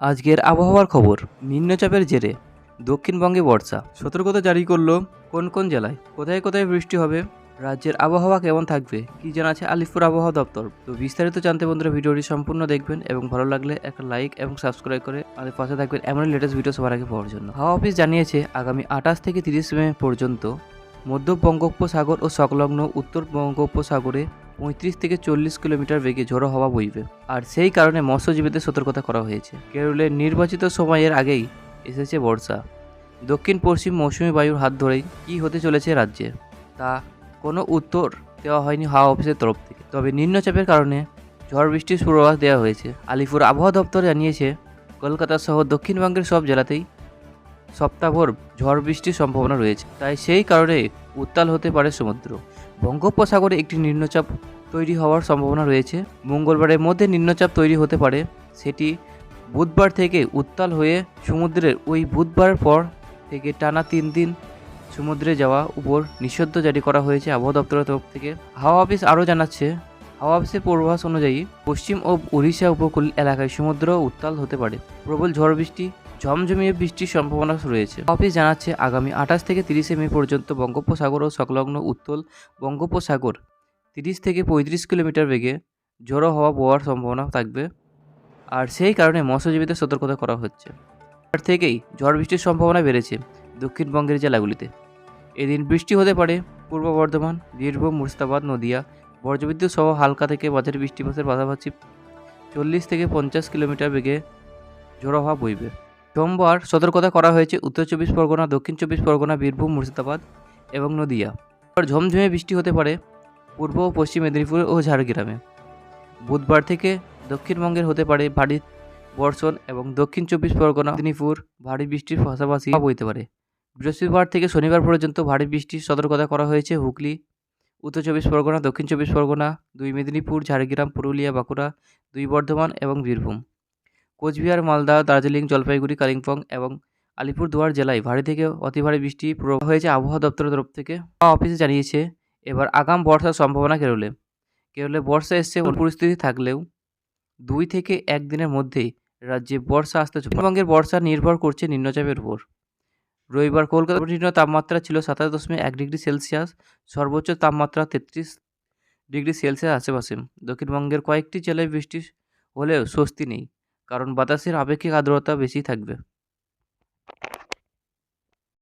আজকের আবহাওয়ার খবর, নিম্নচাপের জেরে, দক্ষিণবঙ্গে বর্ষা। সতর্কতা জারি করল কোন কোন জেলায়? কোথায় কোথায় বৃষ্টি হবে? রাজ্যের আবহাওয়া কেমন থাকবে? কি জানাচ্ছে আলিপুর আবহাওয়া দপ্তর? তো বিস্তারিত জানতে বন্ধুরা ভিডিওটি সম্পূর্ণ দেখবেন এবং ভালো লাগলে একটা লাইক এবং সাবস্ক্রাইব করে আমাদের পাশে থাকবেন এমন লেটেস্ট ভিডিও সবার আগে পাওয়ার জন্য। হাওয়া অফিস জানিয়েছে আগামী আঠাশ থেকে তিরিশ মে পর্যন্ত মধ্য বঙ্গোপসাগর ও সংলগ্ন উত্তর বঙ্গোপসাগরে পঁয়ত্রিশ থেকে চল্লিশ কিলোমিটার বেগে ঝোড়ো হওয়া বইবে। আর সেই কারণে মৎস্যজীবীদের সতর্কতা করা হয়েছে। কেরলের নির্বাচিত সময়ের আগেই এসেছে বর্ষা। দক্ষিণ পশ্চিম মৌসুমী বায়ুর হাত ধরেই কী হতে চলেছে রাজ্যে, তা কোনো উত্তর দেওয়া হয়নি হাওয়া অফিসের তরফ থেকে। তবে নিম্নচাপের কারণে ঝড় বৃষ্টির পূর্বাভাস দেওয়া হয়েছে। আলিপুর আবহাওয়া দপ্তর জানিয়েছে, কলকাতা সহ দক্ষিণবঙ্গের সব জেলাতেই সপ্তাহভর ঝড় বৃষ্টির সম্ভাবনা রয়েছে। তাই সেই কারণে উত্তাল হতে পারে সমুদ্র। বঙ্গোপসাগরে একটি নিম্নচাপ তৈরি হওয়ার সম্ভাবনা রয়েছে। মঙ্গলবারের মধ্যে নিম্নচাপ তৈরি হতে পারে। সেটি বুধবার থেকে উত্তাল হয়ে সমুদ্রের ওই বুধবার পর থেকে টানা তিন দিন সমুদ্রে যাওয়া উপর নিষিদ্ধ জারি করা হয়েছে আবহাওয়া দপ্তরের তরফ থেকে। হাওয়া অফিস আরও জানাচ্ছে, হাওয়া অফিসের পূর্বাভাস অনুযায়ী পশ্চিম ও উড়িষ্যা উপকূল এলাকায় সমুদ্র উত্তাল হতে পারে। প্রবল ঝড় বৃষ্টি ঝমঝমিয়ে বৃষ্টির সম্ভাবনা রয়েছে। অফিস জানাচ্ছে আগামী আঠাশ থেকে তিরিশে মে পর্যন্ত বঙ্গোপসাগর ও সংলগ্ন উত্তল বঙ্গোপসাগর তিরিশ থেকে পঁয়ত্রিশ কিলোমিটার বেগে ঝোড়ো হওয়া বওয়ার সম্ভাবনা থাকবে। আর সেই কারণে মৎস্যজীবীদের সতর্কতা করা হচ্ছে। তার থেকেই ঝড় বৃষ্টির সম্ভাবনা বেড়েছে দক্ষিণবঙ্গের জেলাগুলিতে। এদিন বৃষ্টি হতে পারে পূর্ব বর্ধমান, বীরভূম, মুর্শিদাবাদ, নদিয়া। বজ্রবিদ্যুৎ সহ হালকা থেকে মাঝারি বৃষ্টিপাতের পাশাপাশি চল্লিশ থেকে পঞ্চাশ কিলোমিটার বেগে ঝোড়ো হওয়া বইবে। সোমবার সতর্কতা করা হয়েছে উত্তর চব্বিশ পরগনা, দক্ষিণ চব্বিশ পরগনা, বীরভূম, মুর্শিদাবাদ এবং নদিয়া। ঝমঝমে বৃষ্টি হতে পারে পূর্ব ও পশ্চিম মেদিনীপুর ও ঝাড়গ্রামে। বুধবার থেকে দক্ষিণবঙ্গের হতে পারে ভারী বর্ষণ এবং দক্ষিণ চব্বিশ পরগনা, মেদিনীপুর ভারী বৃষ্টির পাশাপাশি বইতে পারে। বৃহস্পতিবার থেকে শনিবার পর্যন্ত ভারী বৃষ্টির সতর্কতা করা হয়েছে হুগলি, উত্তর চব্বিশ পরগনা, দক্ষিণ চব্বিশ পরগনা, দুই মেদিনীপুর, ঝাড়গ্রাম, পুরুলিয়া, বাঁকুড়া, দুই বর্ধমান এবং বীরভূম। কোচবিহার, মালদা, দার্জিলিং, জলপাইগুড়ি, কালিম্পং এবং আলিপুরদুয়ার জেলায় ভারী থেকে অতি ভারী বৃষ্টি পূর্বাভাস হয়েছে আবহাওয়া দপ্তরের তরফ থেকে। অফিসে জানিয়েছে, এবার আগাম বর্ষার সম্ভাবনা কেরলে। কেরলে বর্ষা এসছে পরিস্থিতি থাকলেও দুই থেকে এক দিনের মধ্যেই রাজ্যে বর্ষা আসতে পশ্চিমবঙ্গের বর্ষা নির্ভর করছে নিম্নচাপের উপর। রবিবার কলকাতার সর্বনিম্ন তাপমাত্রা ছিল সাতাশ দশমিক এক ডিগ্রি সেলসিয়াস, সর্বোচ্চ তাপমাত্রা তেত্রিশ ডিগ্রি সেলসিয়াস আশেপাশে। দক্ষিণবঙ্গের কয়েকটি জেলায় বৃষ্টি হলেও স্বস্তি নেই। কারণ বাতাসের আপেক্ষিক আর্দ্রতা বেশি থাকবে